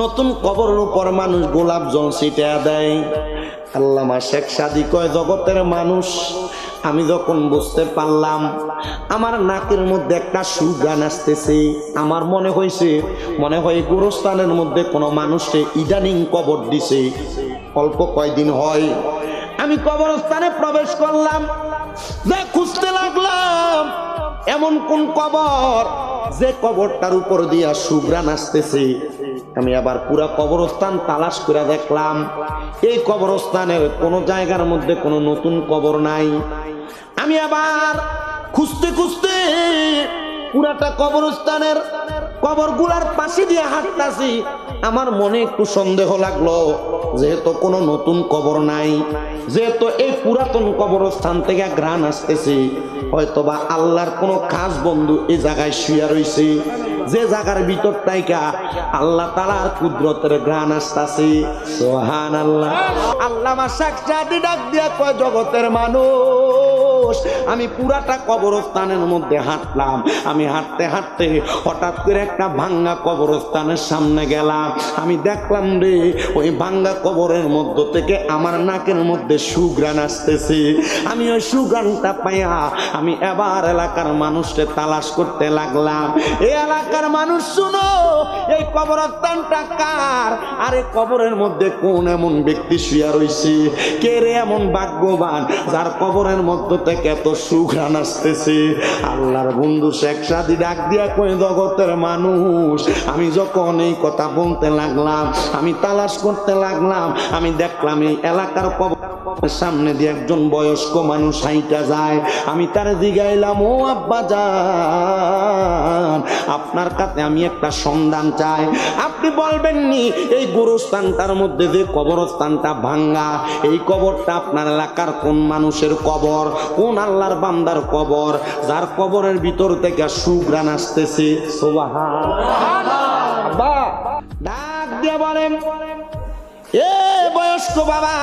নতুন কবরের উপর মানুষ গোলাপ জল ছিটা দেয়। আল্লামা শেখ সাদি কয়, জগতের মানুষ, আমি যখন বুঝতে পারলাম, আমার নাকের মধ্যে একটা সুগান আসতেছে। আমার মনে হয়েছে, মনে হয় গোরস্থানের মধ্যে কোনো মানুষকে ইদানিং কবর দিছে। অল্প কয়দিন হয়, আমি কবরস্থানে প্রবেশ করলাম। খুঁজতে লাগলাম, এমন কোন কবর যে কবরটার উপর দিয়া সুগ্রান আসতেছে, আমি আবার পুরা কবরস্থান তালাশ করে দেখলাম, এই কবরস্থানে কোনো জায়গার মধ্যে কোনো নতুন কবর নাই। আমি আবার খুঁজতে খুঁজতে পুরাটা কবরস্থানের কবরগুলার পাশে দিয়ে হাঁটতাছি। আমার মনে একটু সন্দেহ লাগল, যেহেতু কোনো নতুন কবর নাই, যেহেতু এই পুরাতন কবরস্থান থেকে গ্রান আসতেছে, হয়তোবা আল্লাহর কোনো খাস বন্ধু এই জায়গায় শুয়ে রইছে। যে জায়গার ভিতর তাইকা আল্লাহ তালার কুদরতের গ্রান আসতাছে। সোহান আল্লাহ আল্লাহ ডাক দিয়া কয়, জগতের মানুষ আমি পুরাটা কবরস্থানের মধ্যে হাঁটলাম। আমি হাঁটতে হাঁটতে হঠাৎ করে একটা ভাঙ্গা কবরস্থানের সামনে গেলাম। আমি দেখলাম রে, ওই ভাঙ্গা কবরের মধ্য থেকে আমার নাকের মধ্যে সুগ্রান আসতেছে। আমি ওই সুগ্রানটা পাইয়া আমি এবার এলাকার মানুষকে তালাশ করতে লাগলাম। এই এলাকার মানুষ শুনো, এই কবরস্থানটা কার? আরে কবরের মধ্যে কোন এমন ব্যক্তি শুয়া রইছে? কে রে এমন ভাগ্যবান, যার কবরের মধ্য থেকে এত সুঘ্রাণ আসতেছে। আল্লাহর বন্ধু শেখ সাদি ডাক দিয়া কয়ে, জগতের মানুষ, আমি যখন এই কথা বলতে লাগলাম, আমি তালাশ করতে লাগলাম, আমি দেখলাম এই এলাকার সামনে দিয়ে একজন বয়স্ক মানুষ হাইটা যায়। আমি তার দিগাইলাম ও আব্বা যান আপনার কাছে আমি একটা সন্ধান চাই। আপনি বলবেন নি এই গোরস্থানটার মধ্যে যে কবরস্থানটা ভাঙ্গা, এই কবরটা আপনার এলাকার কোন মানুষের কবর, কোন আল্লাহর বান্দার কবর, যার কবরের ভিতর থেকে সুগ্রান আসতেছে? আব্বা, ডাক দিয়ে বলেন। এ বয়স্ক বাবা,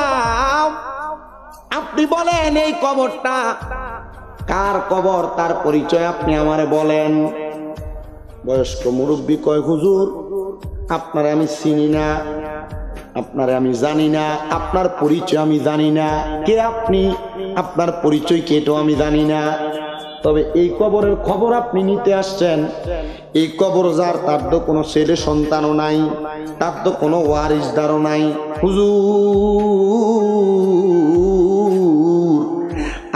আপনি বলেন এই কবরটা। কার কবর? তার পরিচয় আপনি আমারে বলেন। বয়স্ক মুরব্বী কয়, হুজুর, আপনারে আমি চিনি না, আপনারে আমি জানি না, আপনার পরিচয় আমি জানি না। কে আপনি? আপনার পরিচয় কে এটাও আমি জানি না। তবে এই কবরের খবর আপনি নিতে আসছেন। এই কবর যার, তার তো কোনো ছেলে সন্তানও নাই, তার তো কোনো ওয়ারিসদারও নাই। হুজুর,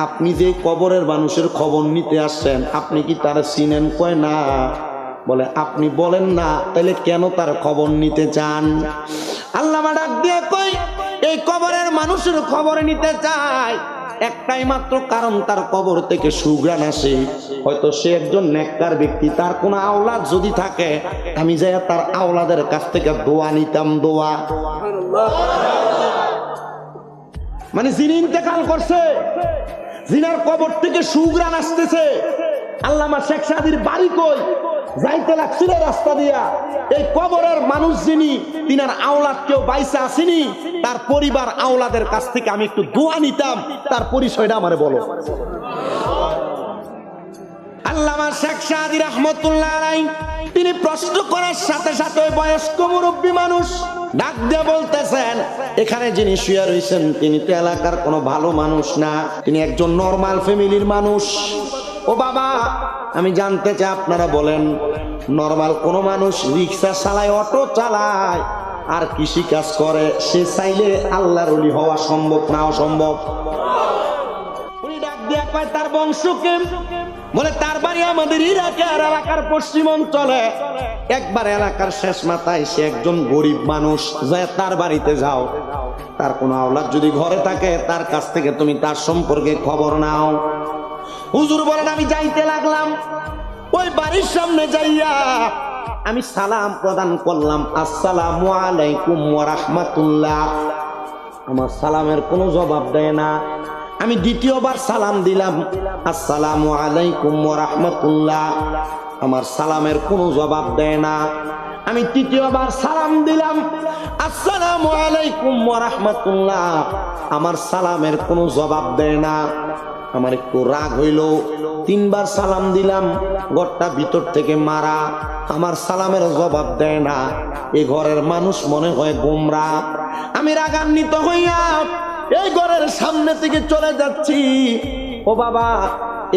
আপনি যে কবরের মানুষের খবর নিতে আসছেন, আপনি কি তার চিনেন? কয় না। বলে, আপনি বলেন না, তাহলে কেন তার খবর নিতে চান? আল্লাহ ডাক দিয়ে কই এই কবরের মানুষের খবর নিতে চায়। একটাই মাত্র কারণ তার কবর থেকে সুগ্রান আসে। হয়তো সে একজন নেককার ব্যক্তি, তার কোনো আওলাদ যদি থাকে, আমি যাই তার আওলাদের কাছ থেকে দোয়া নিতাম, দোয়া। মানে যিনি ইন্তেকাল করছে জিনার কবর থেকে সুগ্রান আসতেছে, আল্লামা শেখ সাদির বাড়ি কই? যাইতে লাগছিল রাস্তা দিয়া। এই কবরের মানুষ যিনি, তিনার আওলাদ কেউ বাইসে আসেনি, তার পরিবার আওলাদের কাছ থেকে আমি একটু দোয়া নিতাম, তার পরিচয়টা আমারে বলো। তিনি প্রশ্ন করার সাথে সাথে বয়স্ক মুরব্বী মানুষ ডাক দিয়ে বলতেছেন, এখানে যিনি শুয়ে রয়েছেন তিনি তো এলাকার কোনো ভালো মানুষ না। তিনি একজন নর্মাল ফ্যামিলির মানুষ। ও বাবা আমি জানতে চাই, আপনারা বলেন, নর্মাল কোনো মানুষ রিক্সা চালায়, অটো চালায়, আর কৃষি কাজ করে, সে চাইলে আল্লাহর অলি হওয়া সম্ভব না অসম্ভব? উনি ডাক তার বংশকে বলে, তার বাড়ি আমাদের এলাকার একবার এলাকার শেষ মাথায় সে একজন গরিব মানুষ তার বাড়িতে যাও। তার কোনো আওলাদ যদি ঘরে থাকে, তার কাছ থেকে তুমি তার সম্পর্কে খবর নাও। হুজুর বলেন, আমি যাইতে লাগলাম। ওই বাড়ির সামনে যাইয়া আমি সালাম প্রদান করলাম, আসসালামু আলাইকুম রাহমাতুল্লাহ। আমার সালামের কোনো জবাব দেয় না। আমি দ্বিতীয়বার সালাম দিলাম, আসসালামু আলাইকুম রাহমাতুল্লাহ। আমার সালামের কোনো জবাব দেয় না। আমি তৃতীয়বার সালাম দিলাম, আসসালামু আলাইকুম রাহমাতুল্লাহ। আমার সালামের কোনো জবাব দেয় না। আমার একটু রাগ হইল। তিনবার সালাম দিলাম, ঘরটা ভিতর থেকে মারা। আমার সালামের জবাব দেয় না। এ ঘরের মানুষ মনে হয় গোমরা। আমি রাগান্বিত হইয়া এই ঘরের সামনে থেকে চলে যাচ্ছি। ও বাবা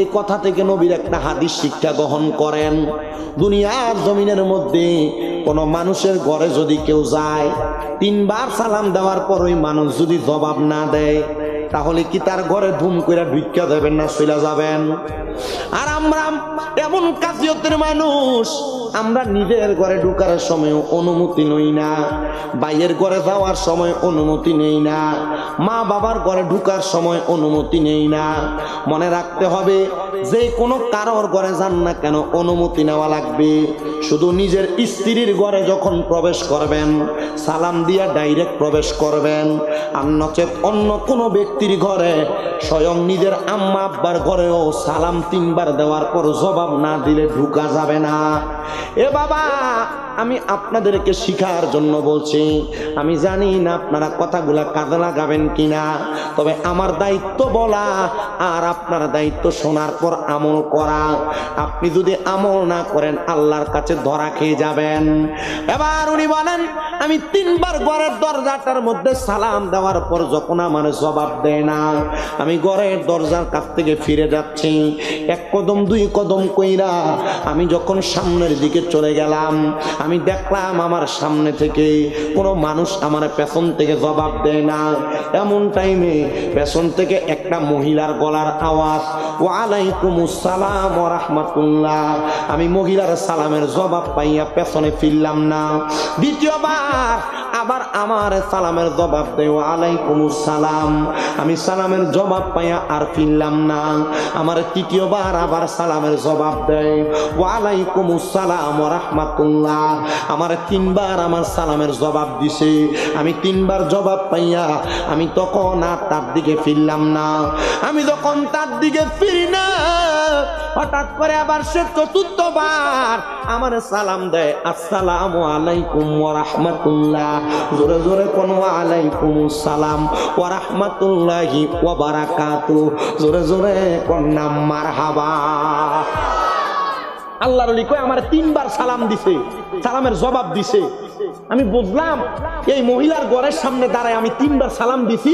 এই কথা থেকে নবীর একটা হাদিস শিক্ষা গ্রহণ করেন। দুনিয়ার জমিনের মধ্যে কোনো মানুষের ঘরে যদি কেউ যায়, তিনবার সালাম দেওয়ার পর ওই মানুষ যদি জবাব না দেয় তাহলে কি তার ঘরে ধুম করে ভিক্ষা দেবেন না চলে যাবেন? আর আমরা এমন কাজিয়তের মানুষ আমরা নিজের ঘরে ঢুকার সময় অনুমতি নই না। বাইয়ের ঘরে যাওয়ার সময় অনুমতি নেই না। মা বাবার ঘরে ঢুকার সময় অনুমতি নেই না। মনে রাখতে হবে, যে কোনো কারোর ঘরে যান না কেন অনুমতি নেওয়া লাগবে। শুধু নিজের স্ত্রীর ঘরে যখন প্রবেশ করবেন, সালাম দিয়া ডাইরেক্ট প্রবেশ করবেন। আর নচেত অন্য কোনো ব্যক্তির ঘরে স্বয়ং নিজের আম্মা আব্বার ঘরেও সালাম তিনবার দেওয়ার পর জবাব না দিলে ঢুকা যাবে না। এ বাবা, আমি আপনাদেরকে শিখার জন্য বলছি। আমি জানি না আপনারা কথাগুলা কাজে লাগাবেন কিনা, তবে আমার দায়িত্ব বলা আর আপনার দায়িত্ব শোনার পর আমল করা। আপনি যদি আমল না করেন, আল্লাহর কাছে ধরা খেয়ে যাবেন। এবার উনি বলেন, আমি তিনবার ঘরের দরজাটার মধ্যে সালাম দেওয়ার পর যখন আমার জবাব দেয় না, আমি ঘরের দরজার কাছ থেকে ফিরে যাচ্ছি। এক কদম, দুই কদম কইরা আমি যখন সামনের দিকে চলে গেলাম। আমি দেখলাম আমার সামনে থেকে কোনো মানুষ আমার পেছন থেকে জবাব দেয় না। এমন টাইমে পেছন থেকে একটা মহিলার গলার আওয়াজ ওয়ালাইকুম আসসালাম ও রাহমাতুল্লাহ। আমি মহিলার সালামের জবাব পাইয়া পেছনে ফিরলাম না। দ্বিতীয়বার আবার আমার সালামের জবাব দেয় ওয়ালাইকুম সালাম। আমি সালামের জবাব পাইয়া আর ফিরলাম না। আমার তৃতীয়বার আবার সালামের জবাব দেয় ওয়ালাইকুম সালাম। ও রাহমাতুল্লাহ। আমার তিনবার আমার সালামের জবাব দিছে। আমি তিনবার জবাব পাইয়া আমি তখন আর তার দিকে ফিরলাম না। আমি যখন তার দিকে ফিরি না, হঠাৎ করে আবার সে চতুর্থবার আমার সালাম দেয়, আসসালামু আলাইকুম ওয়া রাহমাতুল্লাহ। জোরে জোরে কোন আলাইকুম সালাম ওয়া রাহমাতুল্লাহি ওয়া বারাকাতু। জোরে জোরে কোন নাম মারহাবা। আল্লাহর কয় আমার তিনবার সালাম দিছে, সালামের জবাব দিছে। আমি বুঝলাম, এই মহিলার গড়ের সামনে দাঁড়ায় আমি তিনবার সালাম দিছি,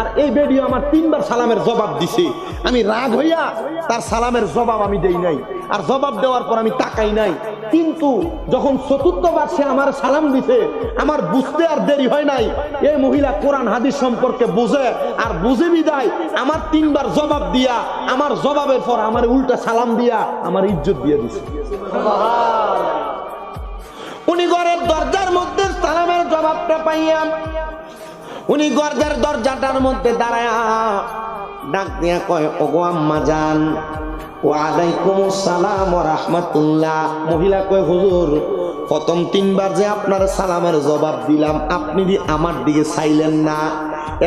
আর এই বেডিও আমার তিনবার সালামের জবাব দিছে। আমি রাগ হইয়া তার সালামের জবাব আমি দেই নাই। আর জবাব দেওয়ার পর আমি তাকাই নাই। কিন্তু যখন চতুর্থবার সে আমার সালাম দিছে, আমার বুঝতে আর দেরি হয় নাই। এই মহিলা কোরআন, হাদিস সম্পর্কে বুঝে আর বুঝে বিদায়। আমার তিনবার জবাব দিয়া, আমার জবাবের পর আমার উল্টা সালাম দিয়া আমার ইজ্জত দিয়ে দিছে। উনি ঘরের দরজার মধ্যে সালামের জবাবটা পাইয়াম উনি গর্জার দরজাটার মধ্যে দাঁড়ায় ডাক দিয়া কয়, ওগো আম্মা যান ওয়ালাইকুম সালাম রাহমাতুল্লাহ। মহিলা কয় হুজুর প্রথম তিনবার যে আপনার সালামের জবাব দিলাম আপনি দি আমার দিকে চাইলেন না।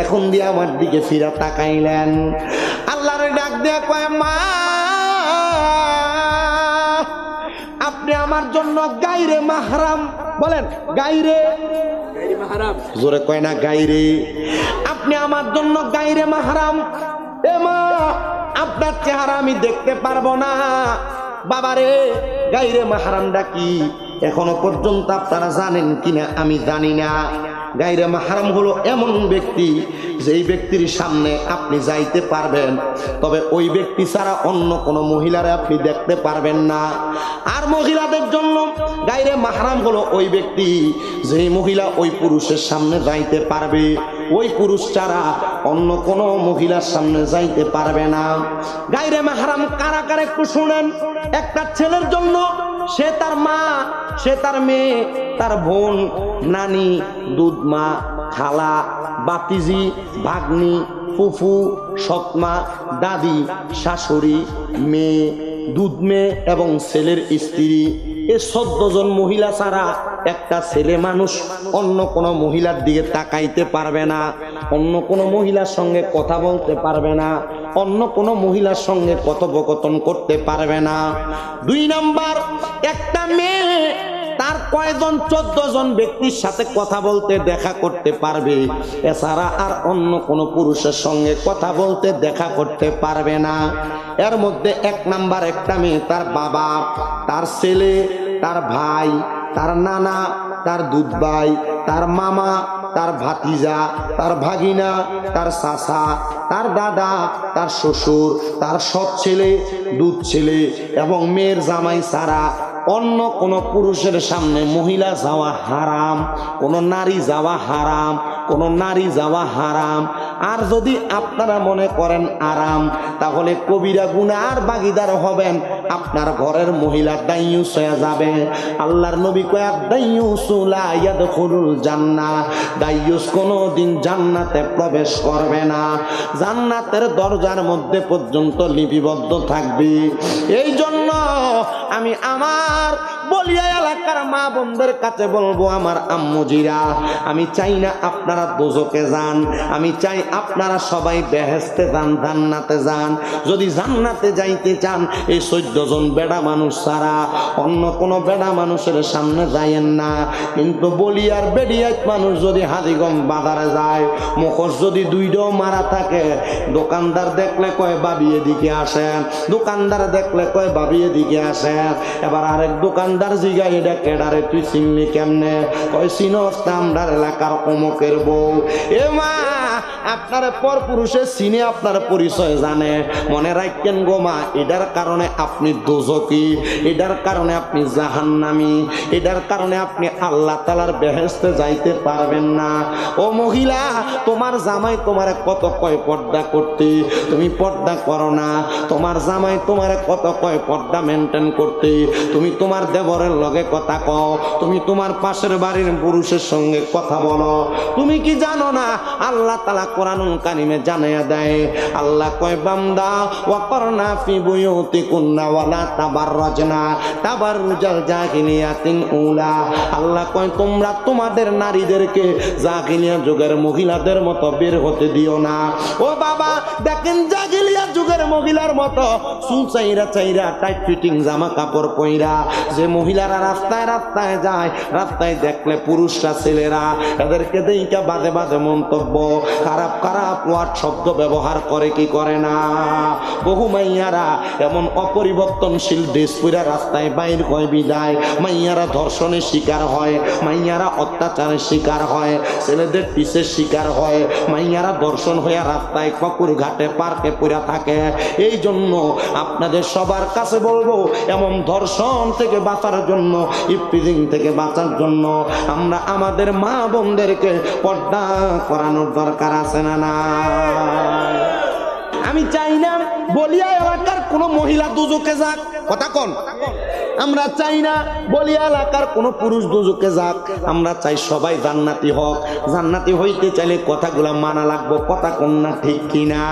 এখন দিয়ে আমার দিকে ফিরা তাকাইলেন। আল্লাহর ডাক দিয়া কয় মা আপনি আমার জন্য গাইরে মাহরাম। বলেন গাইরে? জোরে কয় না গাইরে। আপনি আমার জন্য গাইরে মাহরাম। এ মা আপনার চেহারা আমি দেখতে পারব না। বাবারে, গাইরে মাহারামটা কি? এখনও পর্যন্ত আপনারা জানেন কিনা? আমি জানি না। গাইরে মাহারাম হলো এমন ব্যক্তি যেই ব্যক্তির সামনে আপনি যাইতে পারবেন। তবে ওই ব্যক্তি ছাড়া অন্য কোনো মহিলারে আপনি দেখতে পারবেন না। আর মহিলাদের জন্য গাইরে মাহারাম হলো ওই ব্যক্তি যেই মহিলা ওই পুরুষের সামনে যাইতে পারবে। ওই পুরুষ ছাড়া অন্য কোনো মহিলার সামনে যাইতে পারবে না। গাইরে মাহারাম, কারা কারা একটু শুনেন। একটা ছেলের জন্য সে তার মা, সে তার মেয়ে, তার বোন, নানি, দুধ মা, খালা বাতিজি ভাগ্নি, ফুফু, সৎমা, দাদি, শাশুড়ি, মেয়ে দুধ মেয়ে এবং ছেলের স্ত্রী। এ চোদ্দ জন মহিলা ছাড়া একটা ছেলে মানুষ অন্য কোনো মহিলার দিকে তাকাইতে পারবে না, অন্য কোনো মহিলার সঙ্গে কথা বলতে পারবে না, অন্য কোনো মহিলার সঙ্গে কথোপকথন করতে পারবে না। দুই নাম্বার, একটা মেয়ে তার কয়জন চোদ্দ জন ব্যক্তির সাথে কথা বলতে দেখা করতে পারবে? এছাড়া আর অন্য কোনো পুরুষের সঙ্গে কথা বলতে দেখা করতে পারবে না। এর মধ্যে এক নাম্বার একটা মেয়ে, তার বাবা, তার ছেলে, তার ভাই, তার নানা, তার দুধ ভাই তার মামা, তার ভাতিজা, তার ভাগিনা, তার চাচা, তার দাদা, তার শ্বশুর, তার সৎ ছেলে, দুধ ছেলে এবং মেয়ের জামাই সারা অন্য কোনো পুরুষের সামনে মহিলা যাওয়া হারাম, কোনো নারী যাওয়া হারাম, কোনো নারী যাওয়া হারাম। আর যদি আপনারা মনে করেন আরাম, তাহলে কবিরা গুনার বাগিদার হবেন। আপনার ঘরের মহিলা দাইয়ুস হয়ে যাবে। আল্লাহর নবী কয়াক দাইয়ুসুলা ইয়াদখুলুল জান্নাহ দাইয়ুস কোনোদিন জান্নাতে প্রবেশ করবে না। জান্নাতের দরজার মধ্যে পর্যন্ত লিপিবদ্ধ থাকবে। এই জন্য আমি আমার বলিয়া এলাকার মা বোনদের কাছে বলব, আমার আম্মুজিরা, আমি চাই না আপনারা দোজকে যান, আমি চাই আপনারা সবাই বেহেস্তে যান, জান্নাতে যান। যদি জান্নাতে যাইতে চান, এই চোদ্দ জন বেড়া মানুষ ছাড়া অন্য কোনো বেড়া মানুষের সামনে যাইয়েন না। কিন্তু বলিয়ার বেড়িয়াত মানুষ যদি হাদিগম বাজারে যায়, মুখোশ যদি দুইটাও মারা থাকে, দোকানদার দেখলে কয়, বাবি এদিকে আসেন। দোকানদার দেখলে কয়, বাবি এদিকে আসেন। এবার আরেক দোকানদার জিগা এটা কেডারে, তুই চিনলি কেমনে? কয়, চিনস আমরার এলাকার অমুকের বউ। এ মা, আপনার পর পুরুষে চিনে, আপনার পরিচয় জানে। মনে রাখেন গো মা, এটার কারণে আপনি দোজকি এটার কারণে আপনি জাহান্নামি, এটার কারণে আপনি আল্লাহ তালার বেহেস্তে যাইতে পারবেন না। ও মহিলা, তোমার জামাই তোমার কত কয় পর্দা করতে? তুমি পর্দা করো না। তোমার জামাই তোমার কত কয় পর্দা মেনটেন করতে তুমি তোমার দেবরের লগে কথা কও। তুমি তোমার পাশের বাড়ির পুরুষের সঙ্গে কথা বলো। তুমি কি জানো না? আল্লাহ তালা কোরআনুল কারিমে জানাইয়া দেয়, আল্লাহ কয় ওয়াকরনা ফি তাবাররাজনা। তাবাররুজাল জাহিলিয়াতিন উলা। আল্লাহ কয়, তোমরা তোমাদের নারীদেরকে জাহিলিয়া যুগের মহিলাদের মতো বের হতে দিও না। ও বাবা, দেখেন জাহিলিয়া যুগের মহিলার মতো, চুল চাইরা টাইট ফিটিং জামা কাপড় পইরা যে মহিলারা রাস্তায় রাস্তায় যায়, রাস্তায় দেখলে পুরুষরা ছেলেরা এদেরকে দেইকা বাজে বাজে মন্তব্য, খারাপ খারাপ ওয়ার্ড শব্দ ব্যবহার করে কি করে না? বহু মাইয়ারা এমন অপরিবর্তনশীল ড্রেস পইরা রাস্তায় বাইর হয় বিদায়। মাইয়ারা ধর্ষণের শিকার হয়, মাইয়ারা অত্যাচারের শিকার হয়, ছেলেদের পিসের শিকার হয়, মাইয়ারা দর্শন হয়ে রাস্তায় ককুর ঘাটে পার্কে পড়া থাকে। এই জন্য আপনাদের সবার কাছে বলব, এমন ধর্ষণ থেকে বাঁচার জন্য ইফ্রিজিং থেকে বাঁচার জন্য আমরা আমাদের মা বোনদেরকে পর্দা করানোর দরকার আছে না না? আমি চাই না বলিয়া এলাকার কোনো মহিলা দুজকে যাক। কথা কন। আমরা চাই না, বলি এলাকার কোনো পুরুষ দুজুকে যাক। আমরা চাই সবাই জান্নাতি হোক। জান্নাতি হইতে চাইলে কথাগুলো মানা লাগবো, কথা কন্যা ঠিক কিনা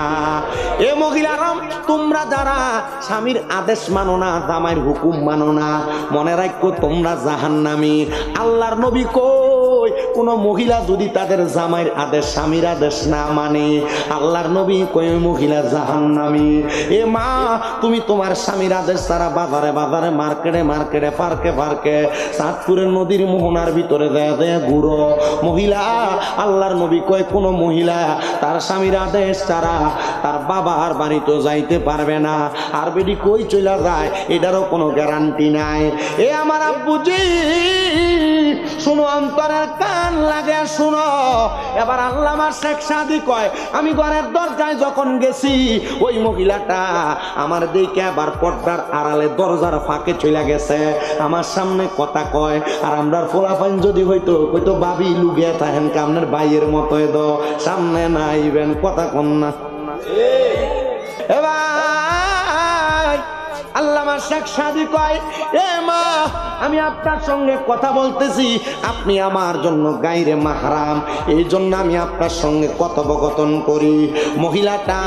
এ মহিলারাম তোমরা যারা স্বামীর আদেশ মানো না, জামাইয়ের হুকুম মানো না, মনে রাখো তোমরা জাহান্নামি। আল্লাহর নবী কই কোন মহিলা যদি তাদের জামাইয়ের আদেশ, স্বামীর আদেশ না মানে আল্লাহর নবী ওই মহিলা জাহান্নামি। এ মা, তুমি তোমার স্বামীর আদেশ তারা বাজারে বাজারে, মার্কেটে মার্কেটে, পার্কে পার্কে, চাঁদপুরের নদীর মোহনার ভিতরে দেয়া দেয়া ঘুরো। মহিলা, আল্লাহর নবী কয়, কোনো মহিলা তার স্বামীর আদেশ তারা তার বাবার বাড়িতে যাইতে পারবে না। আর বেডি কই চলে যায়, এটারও কোনো গ্যারান্টি নাই। এ আমার আব্বুজি শুনো অন্তরের কান লাগে শুনো। এবার আল্লাহ আমার শেখ সাদি কয় আমি ঘরের দরজায় যখন গেছি ওই মহিলাটা আমার দিকে আবার পর্দার আড়ালে দরজার ফাঁকে চলে গেছে। আমার সামনে কথা কয় আর আমরা ফোলাফাইন যদি হইতো হয়তো বাবি লুগিয়া থাকেন কামনের বাইয়ের মতো এদ সামনে না ইবেন কথা কন না। এবার আল্লামা শেখ কয়, এ মা, আমি আপনার সঙ্গে কথা বলতেছি। আপনি আমার জন্য গাইরে মাহারাম। এই জন্য আমি আপনার সঙ্গে কথোপকথন করি। মহিলাটা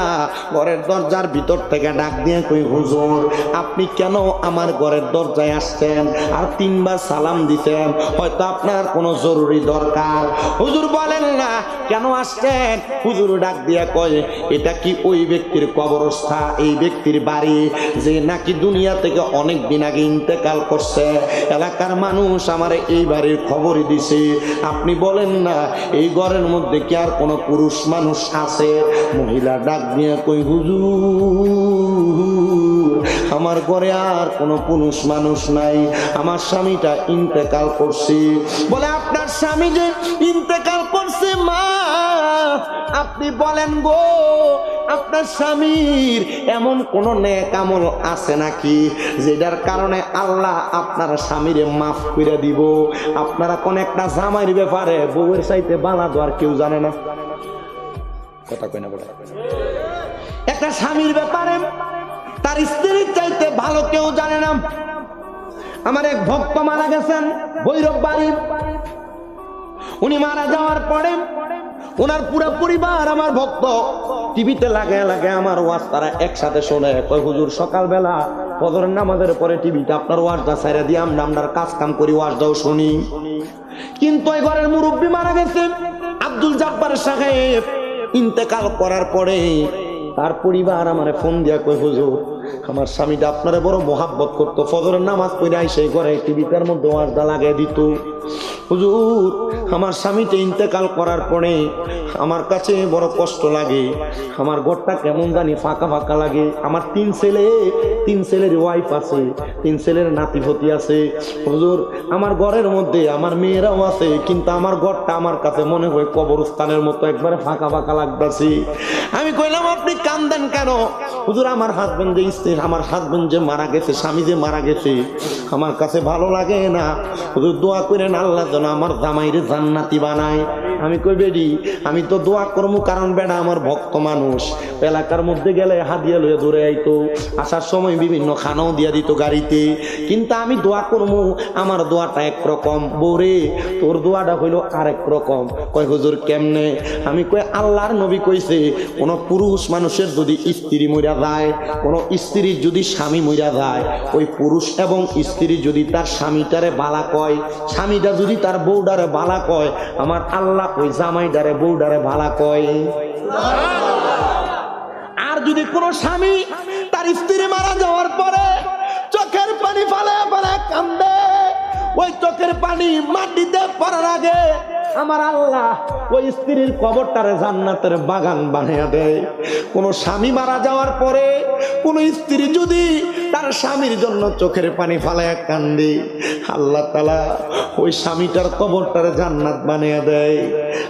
ঘরের দরজার ভিতর থেকে ডাক দিয়ে কই হুজুর, আপনি কেন আমার ঘরের দরজায় আসছেন আর তিনবার সালাম দিতেন হয়তো আপনার কোনো জরুরি দরকার। হুজুর বলেন, না, কেন আসছেন? হুজুর ডাক দিয়া কয়, এটা কি ওই ব্যক্তির কবরস্থা? এই ব্যক্তির বাড়ি যে নাকি দুনিয়া থেকে অনেক দিন আগে ইন্তেকাল করছে। এলাকার মানুষ আমার এই বাড়ির খবরই দিছে। আপনি বলেন না, এই ঘরের মধ্যে কি আর কোনো পুরুষ মানুষ আছে? মহিলা ডাক দিয়ে কই হুজুর, আমার ঘরে আর কোনো পুরুষ মানুষ নাই। আমার স্বামীটা ইন্তেকাল করছে। বলে, আপনার স্বামী যে ইন্তেকাল করছে, মা, আপনি বলেন গো আপনার স্বামীর এমন কোন নেক আমল আছে নাকি, যেটার কারণে আল্লাহ আপনার স্বামীরে মাফ করে দিব? আপনারা কোন একটা জামাইয়ের ব্যাপারে বউয়ের চাইতে বালা দেওয়ার কেউ জানে না? কথা কই না একটা স্বামীর ব্যাপারে তার স্ত্রীর চাইতে ভালো কেউ জানে না। আমার এক ভক্ত মারা গেছেন, ভৈরব বাড়ি। উনি মারা যাওয়ার পরে ওনার পুরো পরিবার আমার ভক্ত। টিভিতে লাগে লাগে আমার ওয়াজ, তারা একসাথে শোনে। কয়, হুজুর, সকালবেলা ফজরের নামাজের পরে টিভিতে আপনার ওয়াজটা ছেড়ে দিয়ে আমরা আমরার কাজ কাম করি ওয়াজটাও শুনি। কিন্তু এই ঘরের মুরব্বী মারা গেছে। আব্দুল জাব্বার সাহেব ইন্তেকাল করার পরে তার পরিবার আমারে ফোন দিয়া কই হুজুর, আমার স্বামীটা আপনারে বড় মোহাব্বত করতো। ফজরের নামাজ পড়ে আইসে ঘরে টিভিটার মধ্যে ওয়াজটা লাগিয়ে দিত। হুজুর, আমার স্বামীটা ইন্তেকাল করার পরে আমার কাছে বড় কষ্ট লাগে। আমার ঘরটা কেমন জানি ফাঁকা ফাঁকা লাগে। আমার তিন ছেলে, তিন ছেলের ওয়াইফ আছে, তিন ছেলের নাতিভতি আছে। হুজুর, আমার ঘরের মধ্যে আমার মেয়েরাও আছে, কিন্তু আমার ঘরটা আমার কাছে মনে হয় কবরস্থানের মতো একবারে ফাঁকা ফাঁকা লাগতেছে। আমি কইলাম, আপনি কান্দেন কেন? হুজুর, আমার হাজবেন্ড যে স্ত্রী আমার হাজবেন্ড যে মারা গেছে, স্বামী যে মারা গেছে, আমার কাছে ভালো লাগে না। হুজুর, দোয়া করেন, আল্লাহ যেন আমার জামাইরে জান্নাতি বানায়। আমি কই, বেডি, আমি তো দোয়া করব কারণ বেড়া আমার ভক্ত মানুষ। এলাকার মধ্যে গেলে হাদিয়া লইয়া ধরে আইতো। আসার সময় বিভিন্ন খানাও দিয়া দিত গাড়িতে। কিন্তু আমি দোয়া করব আমার দোয়াটা একরকম। বৌরে তোর দোয়াটা হইল আরেক রকম। কয় হুজুর, কেমনে? আমি কই, আল্লাহর নবী কইছে, কোন পুরুষ মানুষের যদি স্ত্রী মইরা যায়, কোন স্ত্রী যদি স্বামী মইরা যায়, ওই পুরুষ এবং স্ত্রী যদি তার স্বামীটারে বালা কয়, স্বামীটা যদি তার বউডারে ভালা কয়। আমার আল্লাহ ওই জামাইডারে, বউডারে ভালা কয়। আর যদি কোনো স্বামী তার স্ত্রী মারা যাওয়ার পরে চোখের পানি ফালে ফালে কান্দে, ওই চোখের পানি মাটিতে পড়ার আগে আমার আল্লাহ ওই স্ত্রীর কবরটারে জান্নাতের বাগান বানিয়ে দেয়। কোন স্বামী মারা যাওয়ার পরে কোন স্ত্রী যদি তার স্বামীর জন্য চোখের পানি ফালায় কান্দে, আল্লাহ তালা ওই স্বামীটার কবরটারে জান্নাত বানিয়ে দেয়।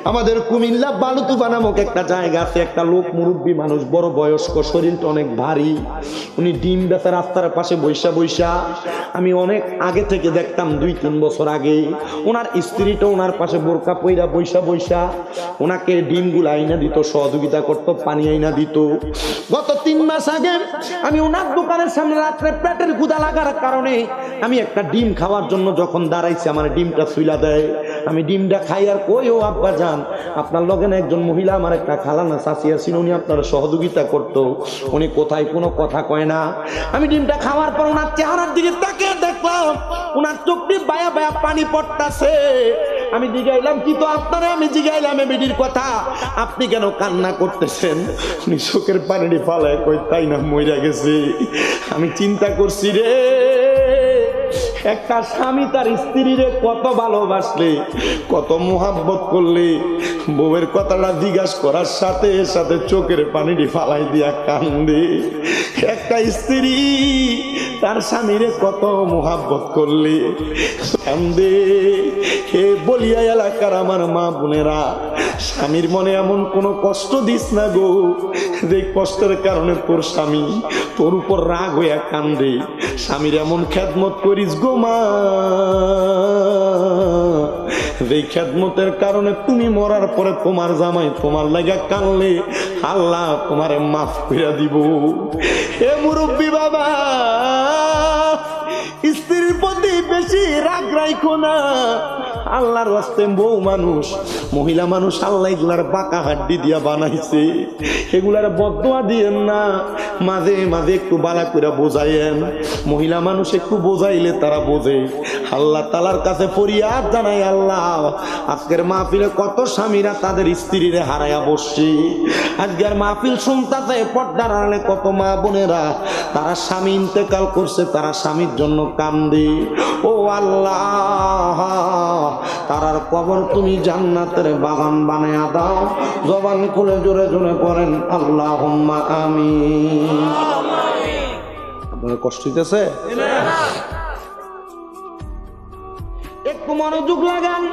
আমাদের কুমিল্লা বালুতুবা নামক একটা জায়গা আছে, একটা লোক মুরব্বী মানুষ, বড় বয়স্ক, শরীরটা অনেক ভারী। উনি ডিম বেচা রাস্তার পাশে বৈশা বৈশা আমি অনেক আগে থেকে দেখতাম দুই তিন বছর আগে ওনার স্ত্রীটা ওনার পাশে বোরকা পইরা বৈশা বৈশা ওনাকে ডিমগুলো আইনা দিত, সহযোগিতা করতো, পানি আইনা দিত। গত তিন মাস আগে আমি ওনার দোকানের সামনে রাত্রে পেটের গুদা লাগার কারণে আমি একটা ডিম খাওয়ার জন্য যখন দাঁড়াইছি, আমার ডিমটা সুইলা দেয়। আমি ডিমটা খাই আর কই, ও আব্বা যান আপনার লগেন একজন মহিলা আমার একটা খালানা চাচিয়া ছিল উনি আপনার সহযোগিতা করতো। উনি কোথায় কোনো কথা কয় না। আমি ডিমটা খাওয়ার পর ওনার চেহারার দিকে তাকিয়ে দেখলাম, ওনার চোখটি বায়া বায়া পানি পড়তাছে। আমি জিগাইলাম, কি তো আপনারা আমি জিগাইলাম এবিডির কথা? আপনি কেন কান্না করতেছেন? উনি চোখের পানিটি কই তাই না মইরা গেছি। আমি চিন্তা করছি রে একটা স্বামী তার স্ত্রীরে কত ভালোবাসলে, কত মোহাব্বত করলে, বউয়ের কথাটা জিজ্ঞাসা করার সাথে সাথে চোখের পানিটি ফালাই দিয়া কান্দে। একটা স্ত্রী তার স্বামীরে কত মোহাব্বত করলে, কান্দে। হে বলিয়া এলাকার আমার মা বোনেরা, স্বামীর মনে এমন কোনো কষ্ট দিস না গো, যে কষ্টের কারণে তোর স্বামী তোর উপর রাগ হইয়া কান্দে। স্বামীর এমন খেদমত করিস গো মা। যে খেদমতের কারণে তুমি মরার পরে তোমার জামাই তোমার লাগা কানলে, আল্লাহ তোমারে মাফ করে দিব। এ মুরব্বী বাবা, স্ত্রীর প্রতি বেশি রাগ রাখো না। আল্লাহর হস্তে বউ মানুষ, মহিলা মানুষ আল্লাহ এগুলার বাঁকা হাড্ডি দিয়া বানাইছে। এগুলার বদোয়া দিয়েন না, মাঝে মাঝে একটু বালা করে বোঝাইয়েন। মহিলা মানুষ একটু বোঝাইলে তারা বোঝে। আল্লাহ তালার কাছে ফরিয়াদ জানাই আল্লাহ, আজকের মাহফিলে কত স্বামীরা তাদের স্ত্রীরে হারাইয়া বসছে। আজকের মাহফিল শুনতাতে পর্দার আড়ালে কত মা বোনেরা, তারা স্বামী ইন্তেকাল করছে, তারা স্বামীর জন্য কান্দে। ও আল্লাহ! তারার কবর তুমি জান্নাতের বাগান বানায়া দাও। জবান খুলে জোরে জোরে করেন আল্লাহ আমি আপনার কষ্ট হইতেছে? একটু মনোযোগ লাগান।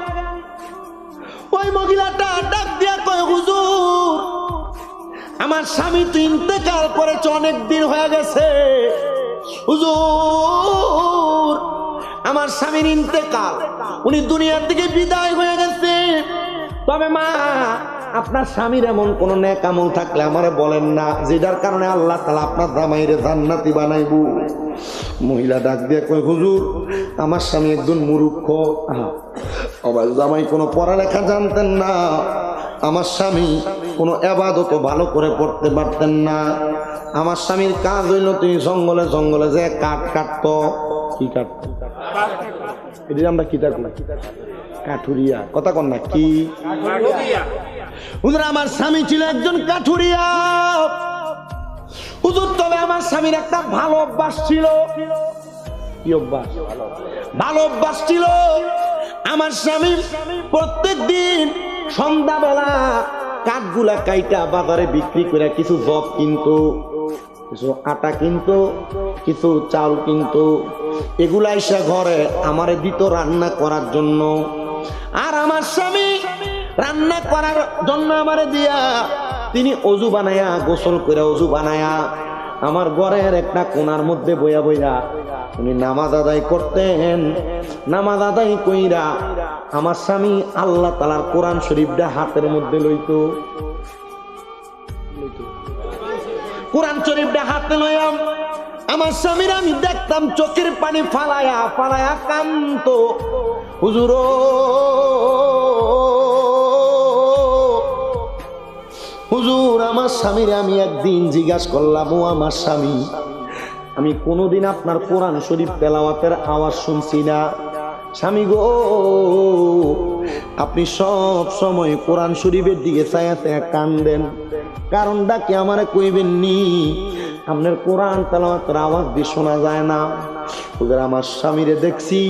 ওই মহিলাটা ডাক দিয়া কয়, হুজুর, আমার স্বামী তো ইন্তেকাল করেছে, অনেক দিন হয়ে গেছে। হুজুর আমার স্বামীর ইন্তেকাল। উনি দুনিয়ার থেকে বিদায় হয়ে গেছে। তবে মা, আপনার স্বামীর এমন কোন ন্যাক আমল থাকলে আমারে বলেন না যেটার কারণে আল্লাহ তালা আপনার জামাইরে জান্নাতি বানাইবো। মহিলা ডাক দিয়ে কয়, হুজুর, আমার স্বামী একজন মুরুক্ষ আমার জামাই কোনো পড়ালেখা জানতেন না। আমার স্বামী কোনো এবাদত ভালো করে পড়তে পারতেন না। আমার স্বামীর কাজ হইল তুমি জঙ্গলে জঙ্গলে যে কাঠ কাটতো। কি কাটতো এটি আমরা কি থাকব কাঠুরিয়া। কথা কন না কি? হুজুর আমার স্বামী ছিল একজন কাঠুরিয়া। হুজুর তবে আমার স্বামীর একটা ভালো অভ্যাস ছিল। কি অভ্যাস? ভালো অভ্যাস ছিল। আমার স্বামী প্রত্যেক দিন সন্ধ্যাবেলা কাঠগুলা কাইটা বাজারে বিক্রি করে কিছু জব কিন্তু, কিছু আটা কিনতো, কিছু চাল কিনতো। এগুলা এসে ঘরে আমারে দিত রান্না করার জন্য। আর আমার স্বামী রান্না করার জন্য আমারে দিয়া তিনি অজু বানায়া, গোসল করে অজু বানায়া। আমার ঘরের একটা কোনার মধ্যে বইয়া বইয়া উনি নামাজ আদায় করতেন। নামাজ আদায় কইরা আমার স্বামী আল্লাহ তালার কোরআন শরীফটা হাতের মধ্যে লইতো। কোরআন শরীফটা হাতে লইয়াম আমার স্বামীর আমি দেখতাম চোখের পানি ফালায়া ফালায়া কান্ত হুজুর হুজুর, আমার স্বামীর আমি একদিন জিজ্ঞাসা করলাম, ও আমার স্বামী, আমি কোনোদিন আপনার কোরআন শরীফ তেলাওয়াতের আওয়াজ শুনছি না। স্বামী গো, আপনি সব সময় কোরআন শরীফের দিকে চায়া চায়া কান্দেন। কারণটা কি আমারে কইবেন নি? আপনার কোরআন তেলাওয়াতের আওয়াজ দিয়ে শোনা যায় না। ওদের আমার স্বামীরে দেখছি,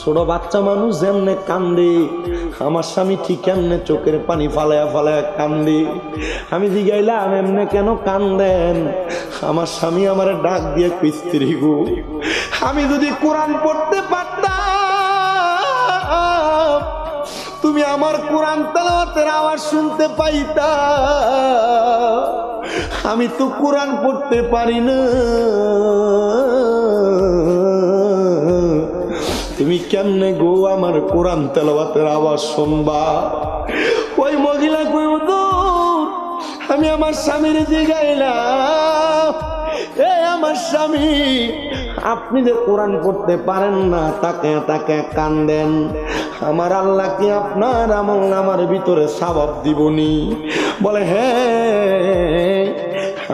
ছোট বাচ্চা মানুষ যেমনে কান্দে আমার স্বামী ঠিক এমনে চোখের পানি ফালায়া ফালায়া কান্দে? আমি জিগাইলাম, এমনে কেন কান্দেন? আমার স্বামী আমার ডাক দিয়ে স্ত্রী গো, আমি যদি কোরআন পড়তে পারতাম, তুমি আমার কোরআন তেলাওয়াতের আওয়াজ শুনতে পাইতা। আমি তো কোরআন পড়তে পারি না। কেমনে গো আমার কোরআন তেলাওয়াতের আওয়াজ শুনবা? ওই মহিলা কই আমি আমার স্বামীর জিগাইলাম এ আমার স্বামী, আপনি যে কোরআন পড়তে পারেন না, তাকে তাকে কান্দেন। আমার আল্লাহ কি আপনার আমল আমার ভিতরে সাবাব দিবনি? বলে হ্যাঁ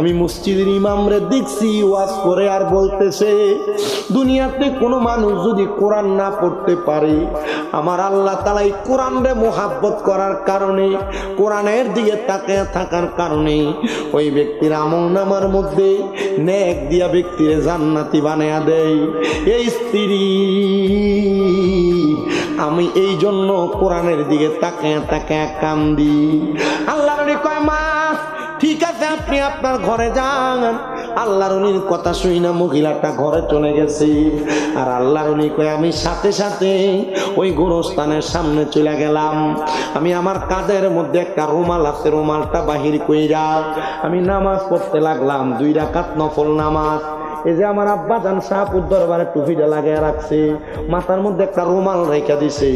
আমি মসজিদের ইমামরে দেখছি, ওয়াজ করে আর বলতেছে, দুনিয়াতে কোনো মানুষ যদি কোরআন না পড়তে পারে, আমার আল্লাহ তালা এই কোরআনরে মোহাব্বত করার কারণে, কোরআনের দিকে তাকে থাকার কারণে, ওই ব্যক্তির আমল নামার মধ্যে নেক দিয়া ব্যক্তিরে জান্নাতি বানায়া দেয়। এই স্ত্রী, আমি এই জন্য কোরআনের দিকে তাকে তাকে কান্দি। আল্লাহ কয়, মা ঠিক আছে, আপনি আপনার ঘরে যান। আল্লাহর উনির কথা শুই না, মহিলাটা ঘরে চলে গেছে। আর আল্লাহর উনি কয়ে, আমি সাথে সাথে ওই গোরস্থানের সামনে চলে গেলাম। আমি আমার কাঁধের মধ্যে একটা রুমাল আছে, রুমালটা বাহির কইরা আমি নামাজ পড়তে লাগলাম, দুই রাকাত নফল নামাজ। এই যে আমার আব্বা জান শাহপুর দরবারে টুপিটা লাগিয়ে রাখছে, মাথার মধ্যে একটা রুমাল রেখে দিছে।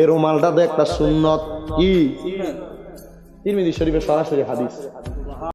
এই রুমালটা তো একটা সুন্নত। কি? তিরমিজি শরীফের সরাসরি হাদিস।